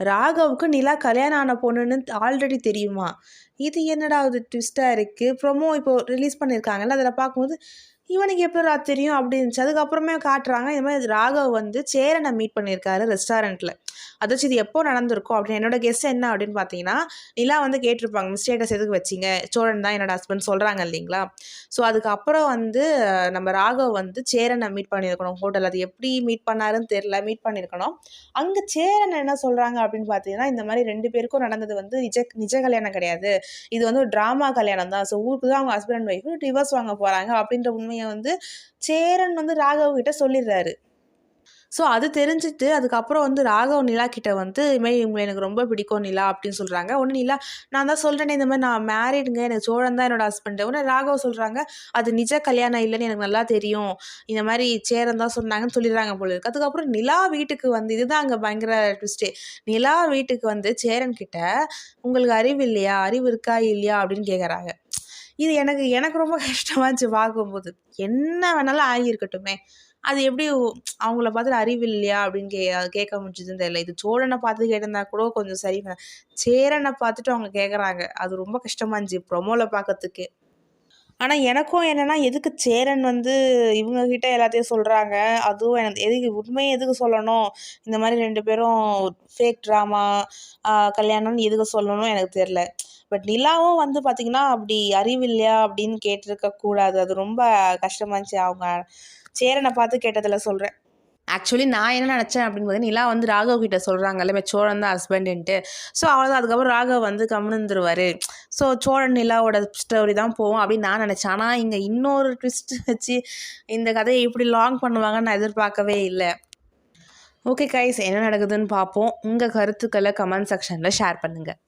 ராகவுக்கு நிலா கல்யாணம் ஆன பொண்ணுன்னு ஆல்ரெடி தெரியுமா? இது என்னடா இது ட்விஸ்ட்டாக இருக்குது ப்ரொமோ இப்போ ரிலீஸ் பண்ணியிருக்காங்கல்ல அதில் பார்க்கும்போது இவனுக்கு எப்படிடா தெரியும் அப்படின்னுச்சு இருந்துச்சு. அதுக்கப்புறமே காட்டுறாங்க இந்த மாதிரி ராகவ் வந்து சேரனை மீட் பண்ணியிருக்காரு ரெஸ்டாரண்ட்டில் அதாச்சும் இது எப்போ நடந்திருக்கும் அப்படின்னு என்னோட கெஸ்ட் என்ன அப்படின்னு பார்த்தீங்கன்னா நிலா வந்து கேட்டிருப்பாங்க மிஸ்டேட்டஸ் எதுக்கு வச்சிங்க? சோழன் தான் என்னோட ஹஸ்பண்ட் சொல்கிறாங்க இல்லைங்களா? ஸோ அதுக்கப்புறம் வந்து நம்ம ராகவ் வந்து சேரனை மீட் பண்ணியிருக்கணும் ஹோட்டல் அது எப்படி மீட் பண்ணாருன்னு தெரில மீட் பண்ணியிருக்கணும். அங்கே சேரன் என்ன சொல்கிறாங்க அப்படின்னு பார்த்தீங்கன்னா இந்த மாதிரி ரெண்டு பேருக்கும் நடந்தது வந்து நிஜ நிஜ கல்யாணம் கிடையாது. இது வந்து ஒரு ட்ராமா கல்யாணம் தான். ஸோ ஊருக்கு தான் அவங்க ஹஸ்பண்ட் அண்ட் ஒய்ஃபு டிவர்ஸ் வாங்க போகிறாங்க அப்படின்ற உண்மையை வந்து சேரன் வந்து ராகவ் கிட்ட சொல்லிடுறாரு. ஸோ அது தெரிஞ்சுட்டு அதுக்கப்புறம் வந்து ராகவ் நிலா கிட்ட வந்து இதுமாரி இவங்களை எனக்கு ரொம்ப பிடிக்கும் நிலா அப்படின்னு சொல்கிறாங்க ஒன்று நிலா நான் தான் சொல்கிறேனே இந்த மாதிரி நான் மேரிடுங்க எனக்கு சோழன் தான் என்னோட ஹஸ்பண்டு உடனே ராகவ் சொல்கிறாங்க அது நிஜ கல்யாணம் இல்லைன்னு எனக்கு நல்லா தெரியும். இந்த மாதிரி சேரன் தான் சொன்னாங்கன்னு சொல்லிடுறாங்க போல இருக்கு. அதுக்கப்புறம் நிலா வீட்டுக்கு வந்து இதுதான் அங்கே பயங்கர ட்விஸ்டே நிலா வீட்டுக்கு வந்து சேரன் கிட்ட உங்களுக்கு அறிவு இல்லையா? அறிவு இருக்கா? இல்லையா? அப்படின்னு கேட்குறாங்க இது எனக்கு எனக்கு ரொம்ப கஷ்டமா இருந்துச்சு பார்க்கும்போது. என்ன வேணாலும் ஆகியிருக்கட்டுமே. அது எப்படி அவங்கள பார்த்துட்டு அறிவு இல்லையா அப்படின்னு கே கேட்க முடிஞ்சதுன்னு தெரியல. இது சோழனை பார்த்து கேட்டிருந்தா கூட கொஞ்சம் சரி சேரனை பார்த்துட்டு அவங்க கேட்குறாங்க. அது ரொம்ப கஷ்டமா இருந்துச்சு ப்ரொமோவில் பார்க்கறதுக்கு. ஆனால் எனக்கும் என்னென்னா எதுக்கு சேரன் வந்து இவங்கக்கிட்ட எல்லாத்தையும் சொல்கிறாங்க அதுவும் எனக்கு எதுக்கு உண்மையை எதுக்கு சொல்லணும்? இந்த மாதிரி ரெண்டு பேரும் ஃபேக் ட்ராமா கல்யாணம்னு எதுக்கு சொல்லணும் எனக்கு தெரில பட் நிலாவும் வந்து பார்த்திங்கன்னா அப்படி அறிவு இல்லையா அப்படின்னு கேட்டிருக்க கூடாது. அது ரொம்ப கஷ்டமா இருந்துச்சு. அவங்க சேரனை பார்த்து கேட்டதில் சொல்கிறேன் ஆக்சுவலி நான் என்ன நினச்சேன் அப்படிங்கிறது நிலா வந்து ராகவ் கிட்ட சொல்கிறாங்கல்ல இப்போ சோழன் தான் ஹஸ்பண்டுன்ட்டு ஸோ அவ்வளோதான் அதுக்கப்புறம் ராகவ் வந்து கம்முந்துருவார் ஸோ சோழன் நிலாவோட ஸ்டோரி தான் போவோம் அப்படின்னு நான் நினச்சேன். ஆனால் இங்கே இன்னொரு ட்விஸ்ட் வச்சு இந்த கதையை இப்படி லாங் பண்ணுவாங்கன்னு நான் எதிர்பார்க்கவே இல்லை. ஓகே கைஸ் என்ன நடக்குதுன்னு பார்ப்போம். உங்கள் கருத்துக்களை கமெண்ட் செக்ஷனில் ஷேர் பண்ணுங்கள்